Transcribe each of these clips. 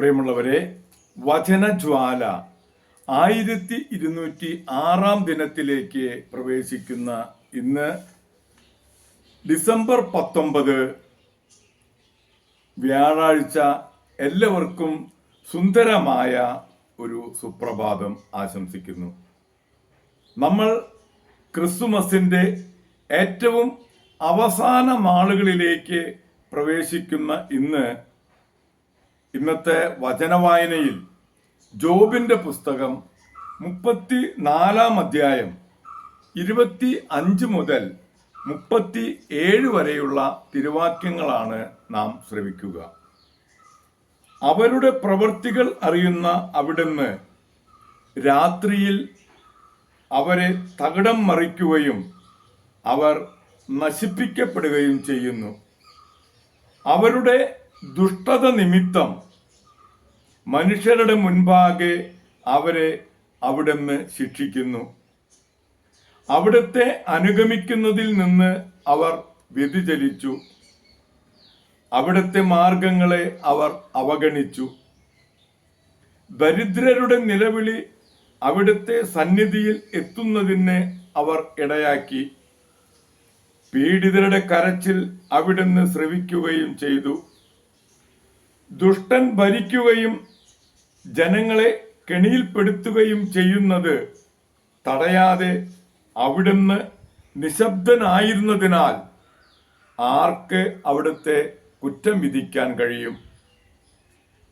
പ്രിയമുള്ളവരെ വചനജ്വാല ആയിരത്തി ഇരുന്നൂറ്റി ആറാം ദിനത്തിലേക്ക് പ്രവേശിക്കുന്ന ഇന്ന് ഡിസംബർ പത്തൊമ്പത് വ്യാഴാഴ്ച എല്ലാവർക്കും സുന്ദരമായ ഒരു സുപ്രഭാതം ആശംസിക്കുന്നു. നമ്മൾ ക്രിസ്തുമസിന്റെ ഏറ്റവും അവസാന നാളുകളിലേക്ക് പ്രവേശിക്കുന്ന ഇന്ന് ഇന്നത്തെ വചനവായനയിൽ ജോബിന്റെ പുസ്തകം മുപ്പത്തി നാലാം അധ്യായം ഇരുപത്തി അഞ്ച് മുതൽ മുപ്പത്തി ഏഴ് വരെയുള്ള തിരുവാക്യങ്ങളാണ് നാം ശ്രവിക്കുക. അവരുടെ പ്രവൃത്തികൾ അറിയുന്ന അവിടുന്ന് രാത്രിയിൽ അവരെ തകിടം മറിക്കുകയും അവർ നശിപ്പിക്കപ്പെടുകയും ചെയ്യുന്നു. അവരുടെ ദുഷ്ടത നിമിത്തം മനുഷ്യരുടെ മുൻപാകെ അവരെ അവിടുന്ന് ശിക്ഷിക്കുന്നു. അവിടുത്തെ അനുഗമിക്കുന്നതിൽ നിന്ന് അവർ വ്യതിചലിച്ചു. അവിടുത്തെ മാർഗങ്ങളെ അവർ അവഗണിച്ചു. ദരിദ്രരുടെ നിലവിളി അവിടുത്തെ സന്നിധിയിൽ എത്തുന്നതിന് അവർ ഇടയാക്കി. പീഡിതരുടെ കരച്ചിൽ അവിടുന്ന് ശ്രവിക്കുകയും ചെയ്തു. ദുഷ്ടൻ ഭരിക്കുകയും ജനങ്ങളെ കെണിയിൽപ്പെടുത്തുകയും ചെയ്യുന്നത് തടയാതെ അവിടുന്ന് നിശബ്ദനായിരുന്നതിനാൽ ആർക്ക് അവിടുത്തെ കുറ്റം വിധിക്കാൻ കഴിയും?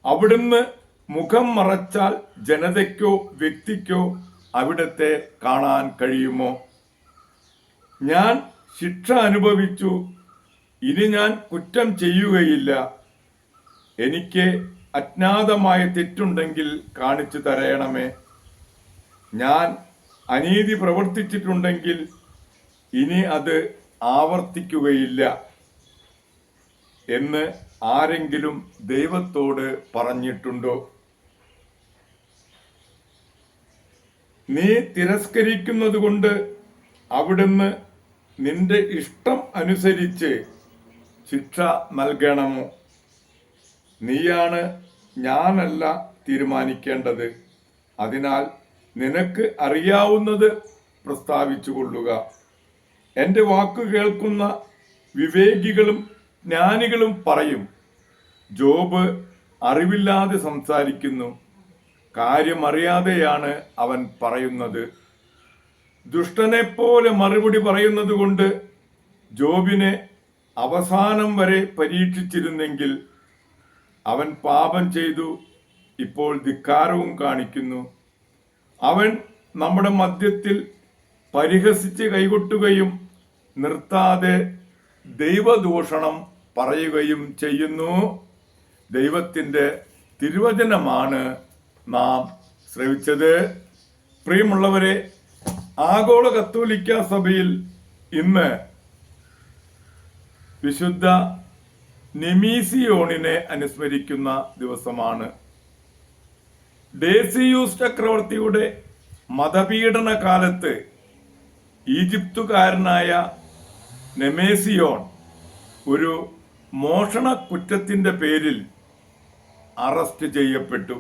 അവിടുന്ന് മുഖം മറച്ചാൽ ജനതയ്ക്കോ വ്യക്തിക്കോ അവിടുത്തെ കാണാൻ കഴിയുമോ? ഞാൻ ശിക്ഷ അനുഭവിച്ചു. ഇനി ഞാൻ കുറ്റം ചെയ്യുകയില്ല. എനിക്ക് അജ്ഞാതമായ തെറ്റുണ്ടെങ്കിൽ കാണിച്ചു തരയണമേ. ഞാൻ അനീതി പ്രവർത്തിച്ചിട്ടുണ്ടെങ്കിൽ ഇനി അത് ആവർത്തിക്കുകയില്ല എന്ന് ആരെങ്കിലും ദൈവത്തോട് പറഞ്ഞിട്ടുണ്ടോ? നീ തിരസ്കരിക്കുന്നത് കൊണ്ട് അവിടുന്ന് നിന്റെ ഇഷ്ടം അനുസരിച്ച് ശിക്ഷ നൽകണമോ? നീയാണ് ഞാനല്ല തീരുമാനിക്കേണ്ടത്. അതിനാൽ നിനക്ക് അറിയാവുന്നത് പ്രസ്താവിച്ചു കൊള്ളുക. എന്റെ വാക്ക് കേൾക്കുന്ന വിവേകികളും ജ്ഞാനികളും പറയും ജോബ് അറിവില്ലാതെ സംസാരിക്കുന്നു കാര്യം അറിയാതെയാണ് അവൻ പറയുന്നത്. ദുഷ്ടനെ പോലെ മറുപടി പറയുന്നത് കൊണ്ട് ജോബിനെ അവസാനം വരെ പരീക്ഷിച്ചിരുന്നെങ്കിൽ അവൻ പാപം ചെയ്തു ഇപ്പോൾ ധിക്കാരവും കാണിക്കുന്നു. അവൻ നമ്മുടെ മധ്യത്തിൽ പരിഹസിച്ച് കൈകൊട്ടുകയും നിർത്താതെ ദൈവദൂഷണം പറയുകയും ചെയ്യുന്നു. ദൈവത്തിന്റെ തിരുവചനമാണ് നാം ശ്രവിച്ചത്. പ്രിയമുള്ളവരെ ആഗോള കത്തോലിക്ക സഭയിൽ ഇന്ന് വിശുദ്ധ നെമീസിയോണിനെ അനുസ്മരിക്കുന്ന ദിവസമാണ്. ഡേസിയൂസ് ചക്രവർത്തിയുടെ മതപീഡന കാലത്ത് ഈജിപ്തുകാരനായ നെമേസിയോൺ ഒരു മോഷണ കുറ്റത്തിന്റെ പേരിൽ അറസ്റ്റ് ചെയ്യപ്പെട്ടു.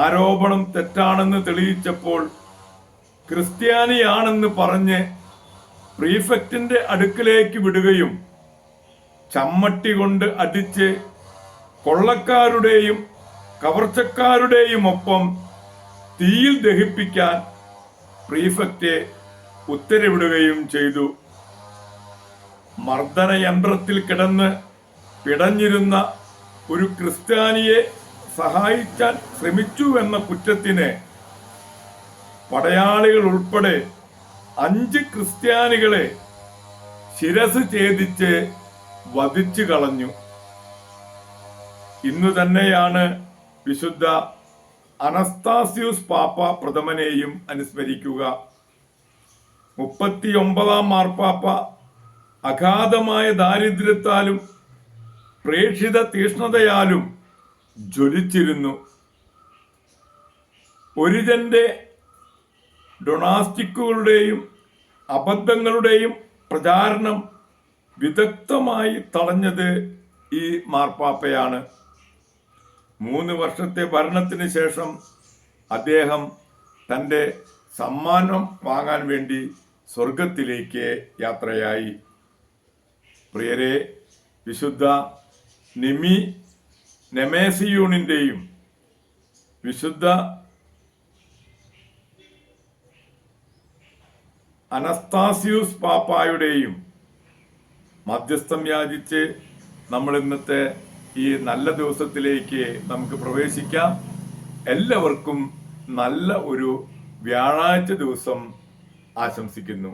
ആരോപണം തെറ്റാണെന്ന് തെളിയിച്ചപ്പോൾ ക്രിസ്ത്യാനിയാണെന്ന് പറഞ്ഞ് പ്രീഫെക്റ്റിന്റെ അടുക്കിലേക്ക് വിടുകയും ചമ്മട്ടി കൊണ്ട് അടിച്ച് കൊള്ളക്കാരുടെയും കവർച്ചക്കാരുടെയും ഒപ്പം തീയിൽ ദഹിപ്പിക്കാൻ പ്രീഫക്റ്റ് ഉത്തരവിടുകയും ചെയ്തു. മർദ്ദന യന്ത്രത്തിൽ കിടന്ന് പിടഞ്ഞിരുന്ന ഒരു ക്രിസ്ത്യാനിയെ സഹായിക്കാൻ ശ്രമിച്ചു എന്ന കുറ്റത്തിന് പടയാളികൾ ഉൾപ്പെടെ അഞ്ച് ക്രിസ്ത്യാനികളെ ശിരസ് ഛേദിച്ച് വധിച്ചു കളഞ്ഞു. ഇന്ന് തന്നെയാണ് വിശുദ്ധ അനസ്താസ്യൂസ് പാപ്പ പ്രഥമനെയും അനുസ്മരിക്കുക. മുപ്പത്തിയൊമ്പതാം മാർപ്പാപ്പ അഗാധമായ ദാരിദ്ര്യത്താലും പ്രേക്ഷിത തീഷ്ണതയാലും ജ്വലിച്ചിരുന്നു. ഒരിജന്റെ ഡൊണാസ്റ്റിക്കുകളുടെയും അബദ്ധങ്ങളുടെയും പ്രചാരണം വിദഗ്ധമായി തടഞ്ഞത് ഈ മാർപ്പാപ്പയാണ്. മൂന്ന് വർഷത്തെ ഭരണത്തിന് ശേഷം അദ്ദേഹം തന്റെ സമ്മാനം വാങ്ങാൻ വേണ്ടി സ്വർഗത്തിലേക്ക് യാത്രയായി. പ്രിയരെ വിശുദ്ധ നിമി നെമേസിയൂണിന്റെയും വിശുദ്ധ അനസ്താസിയൂസ് പാപ്പായുടെയും മധ്യസ്ഥം യാചിച്ച് നമ്മൾ ഇന്നത്തെ ഈ നല്ല ദിവസത്തിലേക്ക് നമുക്ക് പ്രവേശിക്കാം. എല്ലാവർക്കും നല്ല ഒരു വ്യാഴാഴ്ച ദിവസം ആശംസിക്കുന്നു.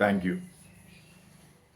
താങ്ക്